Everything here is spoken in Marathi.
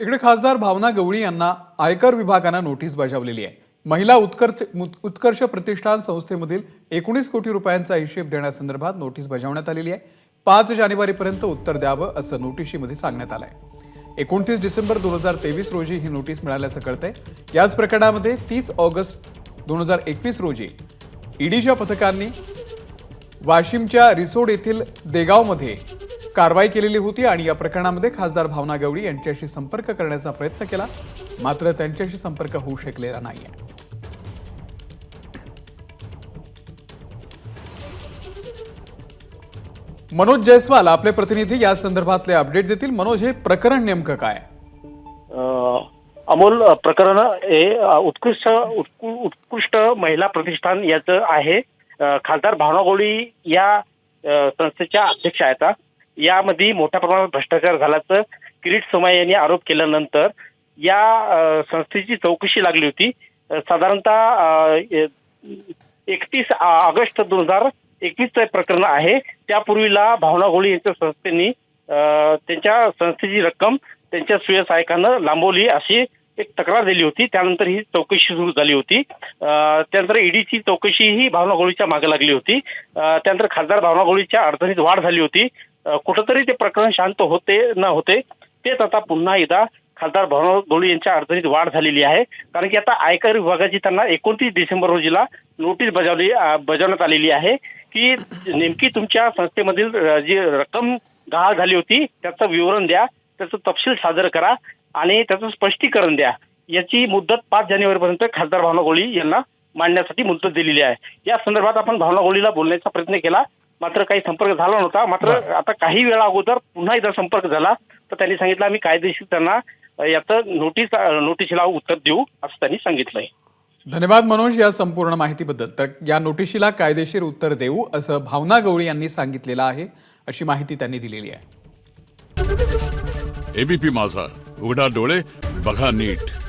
इकडे खासदार भावना गवळी यांना आयकर विभागानं नोटीस बजावलेली आहे. महिला उत्कर्ष उत्कर्ष प्रतिष्ठान संस्थेमधील एकोणीस कोटी रुपयांचा हिशेब देण्यासंदर्भात नोटीस बजावण्यात आलेली आहे. पाच जानेवारीपर्यंत उत्तर द्यावं असं नोटिशीमध्ये सांगण्यात आलं आहे एकोणतीस डिसेंबर दोन हजार तेवीस रोजी ही नोटीस मिळाल्याचं कळतंय. याच प्रकरणामध्ये तीस ऑगस्ट दोन हजार एकवीस रोजी ईडीच्या पथकांनी वाशिमच्या रिसोड येथील देगावमध्ये कारवाई केलेली होती आणि या प्रकरणामध्ये खासदार भावना गवळी यांच्याशी संपर्क करण्याचा प्रयत्न केला. मात्र त्यांच्याशी संपर्क होऊ शकलेला नाही मनोज जयस्वाल आपले प्रतिनिधी या संदर्भातले अपडेट देतील. मनोज हे प्रकरण नेमकं काय? अमोल प्रकरण हे उत्कृष्ट उत्कृष्ट महिला प्रतिष्ठान याचं आहे. खासदार भावना गोळी या संस्थेच्या अध्यक्ष आहेत यामध्ये मोठ्या प्रमाणात भ्रष्टाचार झाल्याचं किरीट सोमाय यांनी आरोप केल्यानंतर या संस्थेची चौकशी लागली होती. साधारणतः एकतीस ऑगस्ट दोन हजार एकवीसचं प्रकरण आहे. त्यापूर्वीला भावना गोळी यांच्या संस्थेनी त्यांच्या संस्थेची रक्कम त्यांच्या सुयसहायकानं लांबवली अशी एक तक्रार दिली होती. त्यानंतर ही चौकशी सुरू झाली होती. त्यानंतर ईडीची चौकशी ही भावना गोळीच्या मागे लागली होती. त्यानंतर खासदार भावना गोळीच्या अडचणीत वाढ झाली होती. कुठंतरी ते प्रकरण शांत होते न होते तेच आता पुन्हा एकदा खासदार भावना गोळी यांच्या अडचणीत वाढ झालेली आहे. कारण की आता आयकर विभागाची त्यांना एकोणतीस डिसेंबर रोजीला नोटीस बजावली बजावण्यात आलेली आहे की नेमकी तुमच्या संस्थेमधील जी रक्कम गहाळ झाली होती त्याचं विवरण द्या त्याचं तपशील सादर करा आणि त्याचं स्पष्टीकरण द्या. याची मुदत पाच जानेवारीपर्यंत खासदार भावना गोळी यांना मांडण्यासाठी मुदत दिलेली आहे. या संदर्भात आपण भावना गोळीला बोलण्याचा प्रयत्न केला. मात्र काही संपर्क झाला नव्हता. मात्र आता काही वेळा अगोदर पुन्हा एकदा संपर्क झाला तर त्यांनी सांगितलं आम्ही कायदेशीर त्यांना याचं नोटीस अ, नोटीसला उत्तर देऊ असं त्यांनी सांगितलंय. धन्यवाद मनोज या संपूर्ण माहितीबद्दल. तर या नोटिशीला कायदेशीर उत्तर देऊ असं भावना गवळी यांनी सांगितलेलं आहे अशी माहिती त्यांनी दिलेली आहे. एबीपी माझा उघडा डोळे बघा नीट.